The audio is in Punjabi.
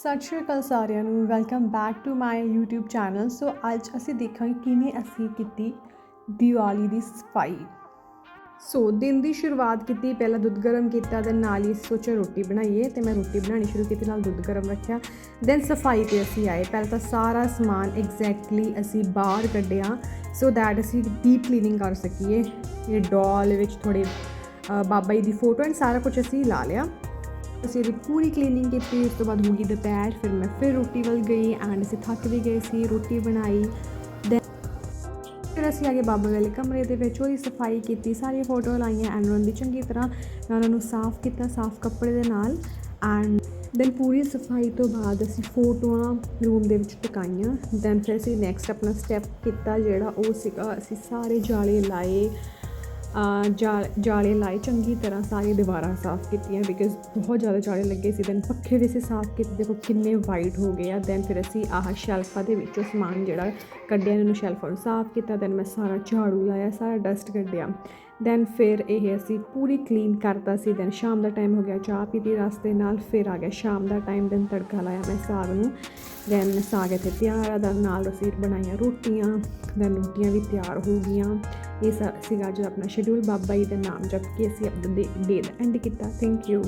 ਸਤਿ ਸ਼੍ਰੀ ਅਕਾਲ ਸਾਰਿਆਂ ਨੂੰ welcome back to my YouTube channel so ਅੱਜ ਅਸੀਂ ਦੇਖਾਂਗੇ ਕਿਵੇਂ ਅਸੀਂ ਕੀਤੀ ਦੀਵਾਲੀ ਦੀ ਸਫ਼ਾਈ। ਸੋ ਦਿਨ ਦੀ ਸ਼ੁਰੂਆਤ ਕੀਤੀ, ਪਹਿਲਾਂ ਦੁੱਧ ਗਰਮ ਕੀਤਾ ਤੇ ਨਾਲ ਹੀ ਸੋਚਿਆ ਰੋਟੀ ਬਣਾਈਏ ਤੇ ਮੈਂ ਰੋਟੀ ਬਣਾਉਣੀ ਸ਼ੁਰੂ ਕੀਤੀ, ਨਾਲ ਦੁੱਧ ਗਰਮ ਰੱਖਿਆ। ਦੈਨ ਸਫ਼ਾਈ ਤੇ ਅਸੀਂ ਆਏ। ਪਹਿਲਾਂ ਤਾਂ ਸਾਰਾ ਸਮਾਨ ਐਗਜ਼ੈਕਟਲੀ ਅਸੀਂ ਬਾਹਰ ਕੱਢਿਆ ਸੋ ਦੈਟ ਅਸੀਂ ਡੀਪ ਕਲੀਨਿੰਗ ਕਰ ਸਕੀਏ। ਇਹ ਡੋਲ ਵਿੱਚ ਥੋੜੇ ਬਾਬਾ ਜੀ ਦੀ ਫੋਟੋ ਐਂਡ ਸਾਰਾ ਕੁਝ ਅਸੀਂ ਲਾ ਲਿਆ। ਅਸੀਂ ਇਹਦੀ ਪੂਰੀ ਕਲੀਨਿੰਗ ਕੀਤੀ, ਉਸ ਤੋਂ ਬਾਅਦ ਹੋ ਗਈ ਦੁਪਹਿਰ, ਫਿਰ ਮੈਂ ਫਿਰ ਰੋਟੀ ਵੱਲ ਗਈ ਐਂਡ ਅਸੀਂ ਥੱਕ ਵੀ ਗਏ ਸੀ, ਰੋਟੀ ਬਣਾਈ। Then ਫਿਰ ਅਸੀਂ ਆ ਗਏ ਬਾਬਾ ਵਾਲੇ ਕਮਰੇ ਦੇ ਵਿੱਚ, ਉਹਦੀ ਸਫ਼ਾਈ ਕੀਤੀ ਸਾਰੀ ਫੋਟੋ ਲਾਈਆਂ ਐਂਡ ਉਹਨਾਂ ਦੀ ਚੰਗੀ ਤਰ੍ਹਾਂ ਮੈਂ ਉਹਨਾਂ ਨੂੰ ਸਾਫ਼ ਕੀਤਾ, ਸਾਫ਼ ਕੱਪੜੇ ਦੇ ਨਾਲ ਐਂਡ ਦੈਨ ਪੂਰੀ ਸਫ਼ਾਈ ਤੋਂ ਬਾਅਦ ਅਸੀਂ ਫੋਟੋਆਂ ਰੂਮ ਦੇ ਵਿੱਚ ਟਿਕਾਈਆਂ ਦੈਨ ਫਿਰ ਅਸੀਂ ਨੈਕਸਟ ਆਪਣਾ ਸਟੈਪ ਕੀਤਾ ਜਿਹੜਾ ਉਹ ਸੀਗਾ, ਅਸੀਂ ਸਾਰੇ ਜਾਲੇ ਲਾਏ। ਜਾਲੇ ਲਾਏ ਚੰਗੀ ਤਰ੍ਹਾਂ ਸਾਰੀ ਦੀਵਾਰਾਂ ਸਾਫ਼ ਕੀਤੀਆਂ ਬਿਕਾਜ਼ ਬਹੁਤ ਜ਼ਿਆਦਾ ਜਾਲੇ ਲੱਗੇ ਸੀ ਦੈਨ ਪੱਖੇ ਵੀ ਅਸੀਂ ਸਾਫ਼ ਕੀਤੇ, ਦੇਖੋ ਕਿੰਨੇ ਵਾਈਟ ਹੋ ਗਏ ਆ ਦੈਨ ਫਿਰ ਅਸੀਂ ਆਹ ਸ਼ੈਲਫਾਂ ਦੇ ਵਿੱਚੋਂ ਸਮਾਨ ਜਿਹੜਾ ਕੱਢਿਆ ਇਹਨਾਂ ਸ਼ੈਲਫਾਂ ਨੂੰ ਸਾਫ਼ ਕੀਤਾ ਦੈਨ ਮੈਂ ਸਾਰਾ ਝਾੜੂ ਲਾਇਆ, ਸਾਰਾ ਡਸਟ ਕੱਢਿਆ। ਦੈਨ ਫਿਰ ਇਹ ਅਸੀਂ ਪੂਰੀ ਕਲੀਨ ਕਰਤਾ ਸੀ। ਦੈਨ ਸ਼ਾਮ ਦਾ ਟਾਈਮ ਹੋ ਗਿਆ, ਚਾਹ ਪੀਤੀ ਰਸਤੇ ਨਾਲ, ਫਿਰ ਆ ਗਿਆ ਸ਼ਾਮ ਦਾ ਟਾਈਮ ਦੈਨ ਤੜਕਾ ਲਾਇਆ ਮੈਂ ਸਾਗ ਨੂੰ। ਦੈਨ ਸਾਗ ਇੱਥੇ ਤਿਆਰ ਆ ਦਾ ਨਾਲ ਅਸੀਂ ਬਣਾਈਆਂ ਰੋਟੀਆਂ ਦੈਨ ਰੋਟੀਆਂ ਵੀ ਤਿਆਰ ਹੋ ਗਈਆਂ। ਇਹ ਸਾ- ਸੀਗਾ ਜੋ ਆਪਣਾ ਸ਼ਡਿਊਲ ਬਾਬਾ ਜੀ ਦਾ ਨਾਮ ਜਪ ਕੇ ਅਸੀਂ ਆਪਣਾ ਡੇ ਦਾ ਐਂਡ ਕੀਤਾ। Thank you